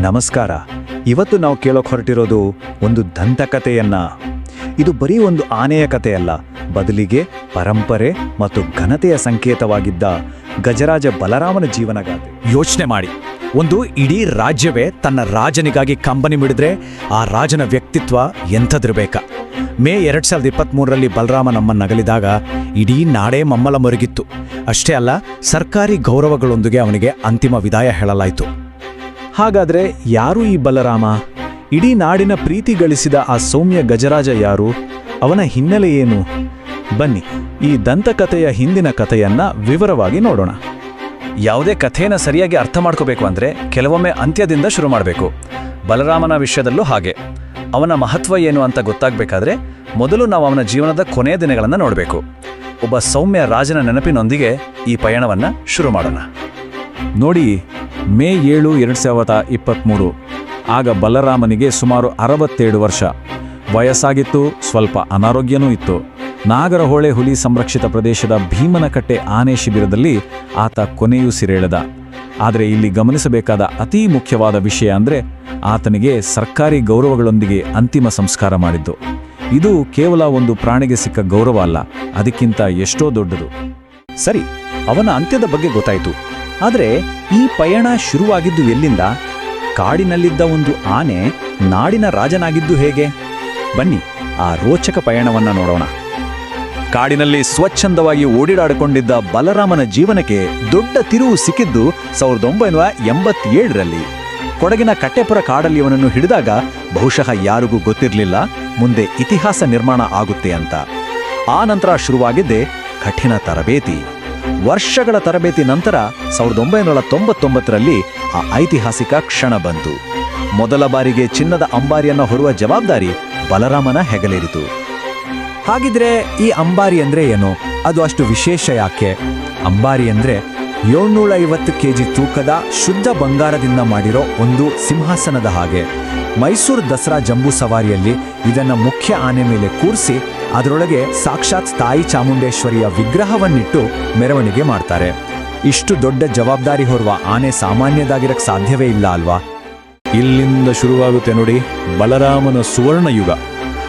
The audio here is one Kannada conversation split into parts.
ನಮಸ್ಕಾರ. ಇವತ್ತು ನಾವು ಕೇಳೋಕ್ ಹೊರಟಿರೋದು ಒಂದು ದಂತಕಥೆಯನ್ನ. ಇದು ಬರೀ ಒಂದು ಆನೆಯ ಕಥೆಯಲ್ಲ. ಬದಲಿಗೆ ಪರಂಪರೆ ಮತ್ತು ಘನತೆಯ ಸಂಕೇತವಾಗಿದ್ದ ಗಜರಾಜ ಬಲರಾಮನ ಜೀವನಗಾಥೆ ಯೋಚನೆ ಮಾಡಿ. ಒಂದು ಇಡೀ ರಾಜ್ಯವೇ ತನ್ನ ರಾಜನಿಗಾಗಿ ಕಂಬನಿ ಮಿಡಿದ್ರೆ ಆ ರಾಜನ ವ್ಯಕ್ತಿತ್ವ ಎಂಥದ್ರಬೇಕಾ ಮೇ ಎರಡು ಸಾವಿರದ ಇಪ್ಪತ್ತ್ಮೂರರಲ್ಲಿ ಬಲರಾಮ ನಮ್ಮನ್ನಗಲಿದಾಗ ಇಡೀ ನಾಡೇ ಮಮ್ಮಲ ಮರುಗಿತ್ತು. ಅಷ್ಟೇ ಅಲ್ಲ, ಸರ್ಕಾರಿ ಗೌರವಗಳೊಂದಿಗೆ ಅವನಿಗೆ ಅಂತಿಮ ವಿದಾಯ ಹೇಳಲಾಯಿತು. ಹಾಗಾದ್ರೆ ಯಾರು ಈ ಬಲರಾಮ? ಇಡೀ ನಾಡಿನ ಪ್ರೀತಿ ಗಳಿಸಿದ ಆ ಸೌಮ್ಯ ಗಜರಾಜ ಯಾರು? ಅವನ ಹಿನ್ನೆಲೆ ಏನು? ಬನ್ನಿ, ಈ ದಂತಕಥೆಯ ಹಿಂದಿನ ಕಥೆಯನ್ನ ವಿವರವಾಗಿ ನೋಡೋಣ. ಯಾವುದೇ ಕಥೆಯನ್ನು ಸರಿಯಾಗಿ ಅರ್ಥ ಮಾಡ್ಕೋಬೇಕು ಅಂದರೆ ಕೆಲವೊಮ್ಮೆ ಅಂತ್ಯದಿಂದ ಶುರು ಮಾಡಬೇಕು. ಬಲರಾಮನ ವಿಷಯದಲ್ಲೂ ಹಾಗೆ. ಅವನ ಮಹತ್ವ ಏನು ಅಂತ ಗೊತ್ತಾಗಬೇಕಾದ್ರೆ ಮೊದಲು ನಾವು ಅವನ ಜೀವನದ ಕೊನೆಯ ದಿನಗಳನ್ನು ನೋಡಬೇಕು. ಒಬ್ಬ ಸೌಮ್ಯ ರಾಜನ ನೆನಪಿನೊಂದಿಗೆ ಈ ಪಯಣವನ್ನು ಶುರು ಮಾಡೋಣ. ನೋಡಿ ಮೇ ಏಳು ಎರಡು ಸಾವಿರದ ಇಪ್ಪತ್ತ್ಮೂರು ಆಗ ಬಲರಾಮನಿಗೆ ಸುಮಾರು ಅರವತ್ತೇಳು ವರ್ಷ. ವಯಸ್ಸಾಗಿತ್ತು, ಸ್ವಲ್ಪ ಅನಾರೋಗ್ಯನೂ ಇತ್ತು. ನಾಗರಹೊಳೆ ಹುಲಿ ಸಂರಕ್ಷಿತ ಪ್ರದೇಶದ ಭೀಮನಕಟ್ಟೆ ಆನೆ ಶಿಬಿರದಲ್ಲಿ ಆತ ಕೊನೆಯುಸಿರೆಳೆದ ಆದರೆ ಇಲ್ಲಿ ಗಮನಿಸಬೇಕಾದ ಅತೀ ಮುಖ್ಯವಾದ ವಿಷಯ ಅಂದರೆ ಆತನಿಗೆ ಸರ್ಕಾರಿ ಗೌರವಗಳೊಂದಿಗೆ ಅಂತಿಮ ಸಂಸ್ಕಾರ ಮಾಡಿದ್ದು. ಇದು ಕೇವಲ ಒಂದು ಪ್ರಾಣಿಗೆ ಸಿಕ್ಕ ಗೌರವ ಅಲ್ಲ, ಅದಕ್ಕಿಂತ ಎಷ್ಟೋ ದೊಡ್ಡದು. ಸರಿ, ಅವನ ಅಂತ್ಯದ ಬಗ್ಗೆ ಗೊತ್ತಾಯಿತು. ಆದರೆ ಈ ಪಯಣ ಶುರುವಾಗಿದ್ದು ಎಲ್ಲಿಂದ? ಕಾಡಿನಲ್ಲಿದ್ದ ಒಂದು ಆನೆ ನಾಡಿನ ರಾಜನಾಗಿದ್ದು ಹೇಗೆ? ಬನ್ನಿ, ಆ ರೋಚಕ ಪಯಣವನ್ನ ನೋಡೋಣ. ಕಾಡಿನಲ್ಲಿ ಸ್ವಚ್ಛಂದವಾಗಿ ಓಡಿಡಾಡಿಕೊಂಡಿದ್ದ ಬಲರಾಮನ ಜೀವನಕ್ಕೆ ದೊಡ್ಡ ತಿರುವು ಸಿಕ್ಕಿದ್ದು ಸಾವಿರದ ಒಂಬೈನೂರ ಎಂಬತ್ತೇಳರಲ್ಲಿ. ಕೊಡಗಿನ ಕಟ್ಟೆಪುರ ಕಾಡಲ್ಲಿ ಇವನನ್ನು ಹಿಡಿದಾಗ ಬಹುಶಃ ಯಾರಿಗೂ ಗೊತ್ತಿರಲಿಲ್ಲ, ಮುಂದೆ ಇತಿಹಾಸ ನಿರ್ಮಾಣ ಆಗುತ್ತೆ ಅಂತ. ಆ ನಂತರ ಶುರುವಾಗಿದ್ದೆ ಕಠಿಣ ತರಬೇತಿ. ವರ್ಷಗಳ ತರಬೇತಿ ನಂತರ ಸಾವಿರದ ಒಂಬೈನೂರ ತೊಂಬತ್ತೊಂಬತ್ತರಲ್ಲಿ ಆ ಐತಿಹಾಸಿಕ ಕ್ಷಣ ಬಂತು. ಮೊದಲ ಬಾರಿಗೆ ಚಿನ್ನದ ಅಂಬಾರಿಯನ್ನು ಹೊರುವ ಜವಾಬ್ದಾರಿ ಬಲರಾಮನ ಹೆಗಲೇರಿತು. ಹಾಗಿದ್ರೆ ಈ ಅಂಬಾರಿ ಅಂದ್ರೆ ಏನು? ಅದು ಅಷ್ಟು ವಿಶೇಷ ಯಾಕೆ? ಅಂಬಾರಿ ಅಂದ್ರೆ ಏಳ್ನೂರ ಐವತ್ತು ಕೆಜಿ ತೂಕದ ಶುದ್ಧ ಬಂಗಾರದಿಂದ ಮಾಡಿರೋ ಒಂದು ಸಿಂಹಾಸನದ ಹಾಗೆ. ಮೈಸೂರು ದಸರಾ ಜಂಬೂ ಸವಾರಿಯಲ್ಲಿ ಇದನ್ನು ಮುಖ್ಯ ಆನೆ ಮೇಲೆ ಕೂರಿಸಿ ಅದರೊಳಗೆ ಸಾಕ್ಷಾತ್ ತಾಯಿ ಚಾಮುಂಡೇಶ್ವರಿಯ ವಿಗ್ರಹವನ್ನಿಟ್ಟು ಮೆರವಣಿಗೆ ಮಾಡ್ತಾರೆ. ಇಷ್ಟು ದೊಡ್ಡ ಜವಾಬ್ದಾರಿ ಹೊರುವ ಆನೆ ಸಾಮಾನ್ಯದಾಗಿರಕ್ಕೆ ಸಾಧ್ಯವೇ ಇಲ್ಲ ಅಲ್ವಾ? ಇಲ್ಲಿಂದ ಶುರುವಾಗುತ್ತೆ ನೋಡಿ ಬಲರಾಮನ ಸುವರ್ಣ ಯುಗ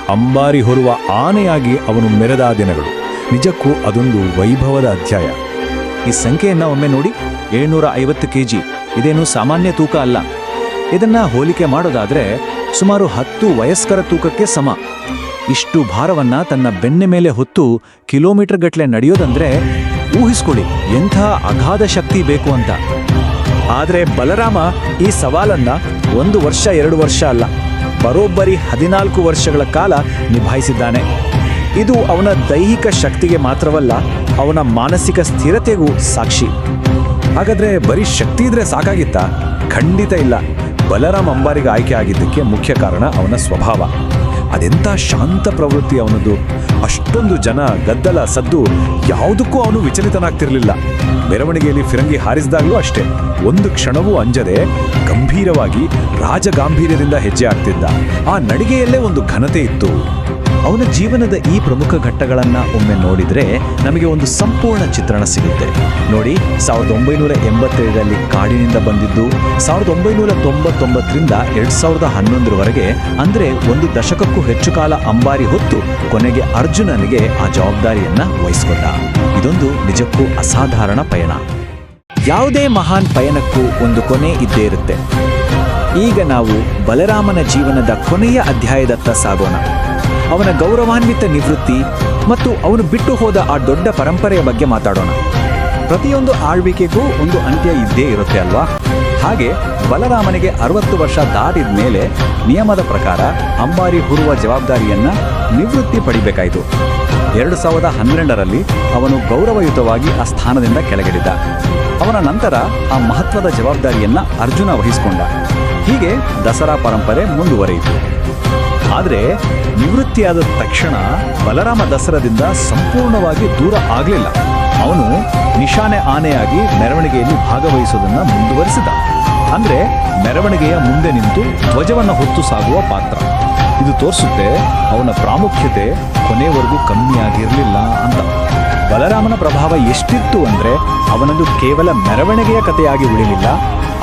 ಅಂಬಾರಿ ಹೊರುವ ಆನೆಯಾಗಿ ಅವನು ಮೆರೆದ ದಿನಗಳು. ನಿಜಕ್ಕೂ ಅದೊಂದು ವೈಭವದ ಅಧ್ಯಾಯ. ಈ ಸಂಖ್ಯೆಯನ್ನ ಒಮ್ಮೆ ನೋಡಿ. ಏಳ್ನೂರ ಐವತ್ತು ಕೆಜಿ. ಇದೇನು ಸಾಮಾನ್ಯ ತೂಕ ಅಲ್ಲ. ಇದನ್ನ ಹೋಲಿಕೆ ಮಾಡೋದಾದ್ರೆ ಸುಮಾರು ಹತ್ತು ವಯಸ್ಕರ ತೂಕಕ್ಕೆ ಸಮ. ಇಷ್ಟು ಭಾರವನ್ನ ತನ್ನ ಬೆನ್ನ ಮೇಲೆ ಹೊತ್ತು ಕಿಲೋಮೀಟರ್ ಗಟ್ಟಲೆ ನಡೆಯೋದಂದ್ರೆ ಊಹಿಸ್ಕೊಳ್ಳಿ, ಎಂಥ ಅಗಾಧ ಶಕ್ತಿ ಬೇಕು ಅಂತ. ಆದರೆ ಬಲರಾಮ ಈ ಸವಾಲನ್ನ ಒಂದು ವರ್ಷ, ಎರಡು ವರ್ಷ ಅಲ್ಲ, ಬರೋಬ್ಬರಿ ಹದಿನಾಲ್ಕು ವರ್ಷಗಳ ಕಾಲ ನಿಭಾಯಿಸಿದ್ದಾನೆ. ಇದು ಅವನ ದೈಹಿಕ ಶಕ್ತಿಗೆ ಮಾತ್ರವಲ್ಲ, ಅವನ ಮಾನಸಿಕ ಸ್ಥಿರತೆಗೂ ಸಾಕ್ಷಿ. ಹಾಗಾದ್ರೆ ಬರೀ ಶಕ್ತಿ ಇದ್ರೆ ಸಾಕಾಗಿತ್ತಾ? ಖಂಡಿತ ಇಲ್ಲ. ಬಲರಾಮ್ ಅಂಬಾರಿಗೆ ಆಯ್ಕೆ ಆಗಿದ್ದಕ್ಕೆ ಮುಖ್ಯ ಕಾರಣ ಅವನ ಸ್ವಭಾವ. ಅದೆಂಥ ಶಾಂತ ಪ್ರವೃತ್ತಿ ಅವನದು ಅಷ್ಟೊಂದು ಜನ ಗದ್ದಲ ಸದ್ದು ಯಾವುದಕ್ಕೂ ಅವನು ವಿಚಲಿತನಾಗ್ತಿರಲಿಲ್ಲ. ಮೆರವಣಿಗೆಯಲ್ಲಿ ಫಿರಂಗಿ ಹಾರಿಸಿದಾಗಲೂ ಅಷ್ಟೇ. ಒಂದು ಕ್ಷಣವೂ ಅಂಜದೆ ಗಂಭೀರವಾಗಿ ರಾಜಗಾಂಭೀರ್ಯದಿಂದ ಹೆಜ್ಜೆ ಆಗ್ತಿದ್ದ ಆ ನಡಿಗೆಯಲ್ಲೇ ಒಂದು ಘನತೆ ಇತ್ತು. ಅವನ ಜೀವನದ ಈ ಪ್ರಮುಖ ಘಟ್ಟಗಳನ್ನ ಒಮ್ಮೆ ನೋಡಿದ್ರೆ ನಮಗೆ ಒಂದು ಸಂಪೂರ್ಣ ಚಿತ್ರಣ ಸಿಗುತ್ತೆ. ನೋಡಿ, ಸಾವಿರದ ಒಂಬೈನೂರ ಎಂಬತ್ತೇಳರಲ್ಲಿ ಕಾಡಿನಿಂದ ಬಂದಿದ್ದು, ಸಾವಿರದ ಒಂಬೈನೂರ ತೊಂಬತ್ತೊಂಬತ್ತರಿಂದ ಎರಡು ಸಾವಿರದ ಹನ್ನೊಂದರವರೆಗೆ, ಅಂದರೆ ಒಂದು ದಶಕಕ್ಕೂ ಹೆಚ್ಚು ಕಾಲ ಅಂಬಾರಿ ಹೊತ್ತು ಕೊನೆಗೆ ಅರ್ಜುನನಿಗೆ ಆ ಜವಾಬ್ದಾರಿಯನ್ನ ವಹಿಸಿಕೊಂಡ. ಇದೊಂದು ನಿಜಕ್ಕೂ ಅಸಾಧಾರಣ ಪಯಣ. ಯಾವುದೇ ಮಹಾನ್ ಪಯಣಕ್ಕೂ ಒಂದು ಕೊನೆ ಇದ್ದೇ ಇರುತ್ತೆ. ಈಗ ನಾವು ಬಲರಾಮನ ಜೀವನದ ಕೊನೆಯ ಅಧ್ಯಾಯದತ್ತ ಸಾಗೋಣ. ಅವನ ಗೌರವಾನ್ವಿತ ನಿವೃತ್ತಿ ಮತ್ತು ಅವನು ಬಿಟ್ಟು ಹೋದ ಆ ದೊಡ್ಡ ಪರಂಪರೆಯ ಬಗ್ಗೆ ಮಾತಾಡೋಣ. ಪ್ರತಿಯೊಂದು ಆಳ್ವಿಕೆಗೂ ಒಂದು ಅಂತ್ಯ ಇದ್ದೇ ಇರುತ್ತೆ ಅಲ್ವಾ? ಹಾಗೆ ಬಲರಾಮನಿಗೆ ಅರವತ್ತು ವರ್ಷ ದಾಟಿದ ಮೇಲೆ ನಿಯಮದ ಪ್ರಕಾರ ಅಂಬಾರಿ ಹುರುವ ಜವಾಬ್ದಾರಿಯನ್ನ ನಿವೃತ್ತಿ ಪಡಿಬೇಕಾಯಿತು. ಎರಡು ಸಾವಿರದ ಹನ್ನೆರಡರಲ್ಲಿ ಅವನು ಗೌರವಯುತವಾಗಿ ಆ ಸ್ಥಾನದಿಂದ ಕೆಳಗಿಳಿದ. ಅವನ ನಂತರ ಆ ಮಹತ್ವದ ಜವಾಬ್ದಾರಿಯನ್ನ ಅರ್ಜುನ ವಹಿಸಿಕೊಂಡ. ಹೀಗೆ ದಸರಾ ಪರಂಪರೆ ಮುಂದುವರಿಯಿತು. ಆದರೆ ನಿವೃತ್ತಿಯಾದ ತಕ್ಷಣ ಬಲರಾಮ ದಸರಾದಿಂದ ಸಂಪೂರ್ಣವಾಗಿ ದೂರ ಆಗಲಿಲ್ಲ. ಅವನು ನಿಶಾನೆ ಆನೆಯಾಗಿ ಮೆರವಣಿಗೆಯಲ್ಲಿ ಭಾಗವಹಿಸುವುದನ್ನು ಮುಂದುವರಿಸಿದ. ಅಂದರೆ ಮೆರವಣಿಗೆಯ ಮುಂದೆ ನಿಂತು ಧ್ವಜವನ್ನು ಹೊತ್ತು ಸಾಗುವ ಪಾತ್ರ. ಇದು ತೋರಿಸುತ್ತೆ ಅವನ ಪ್ರಾಮುಖ್ಯತೆ ಕೊನೆವರೆಗೂ ಕಮ್ಮಿಯಾಗಿರಲಿಲ್ಲ ಅಂತ. ಬಲರಾಮನ ಪ್ರಭಾವ ಎಷ್ಟಿತ್ತು ಅಂದರೆ ಅವನದು ಕೇವಲ ಮೆರವಣಿಗೆಯ ಕಥೆಯಾಗಿ ಉಳಿಲಿಲ್ಲ.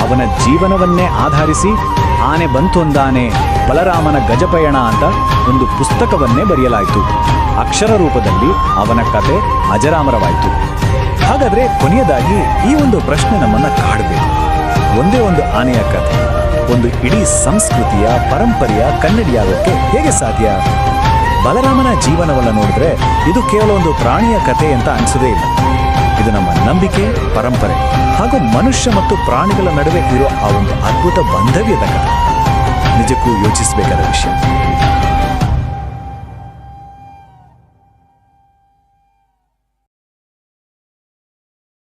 ಅವನ ಜೀವನವನ್ನೇ ಆಧರಿಸಿ ಆನೆ ಬಂತೊಂದಾನೆ ಬಲರಾಮನ ಗಜಪಯಣ ಅಂತ ಒಂದು ಪುಸ್ತಕವನ್ನೇ ಬರೆಯಲಾಯಿತು. ಅಕ್ಷರ ರೂಪದಲ್ಲಿ ಅವನ ಕತೆ ಅಜರಾಮರವಾಯಿತು. ಹಾಗಾದ್ರೆ ಕೊನೆಯದಾಗಿ ಈ ಒಂದು ಪ್ರಶ್ನೆ ನಮ್ಮನ್ನು ಕಾಡಬೇಕು ಒಂದೇ ಒಂದು ಆನೆಯ ಕಥೆ, ಒಂದು ಇಡೀ ಸಂಸ್ಕೃತಿಯ ಪರಂಪರೆಯ ಕನ್ನಡಿಯಾಗೋಕ್ಕೆ ಹೇಗೆ ಸಾಧ್ಯ? ಬಲರಾಮನ ಜೀವನವನ್ನು ನೋಡಿದ್ರೆ ಇದು ಕೇವಲ ಒಂದು ಪ್ರಾಣಿಯ ಕಥೆ ಅಂತ ಅನಿಸೋದೇ ಇಲ್ಲ. ಇದು ನಮ್ಮ ನಂಬಿಕೆ, ಪರಂಪರೆ ಹಾಗೂ ಮನುಷ್ಯ ಮತ್ತು ಪ್ರಾಣಿಗಳ ನಡುವೆ ಇರೋ ಆ ಒಂದು ಅದ್ಭುತ ಬಾಂಧವ್ಯದ ಕಥೆ ನಿಜಕ್ಕೂ ಯೋಚಿಸಬೇಕಾದ ವಿಷಯ.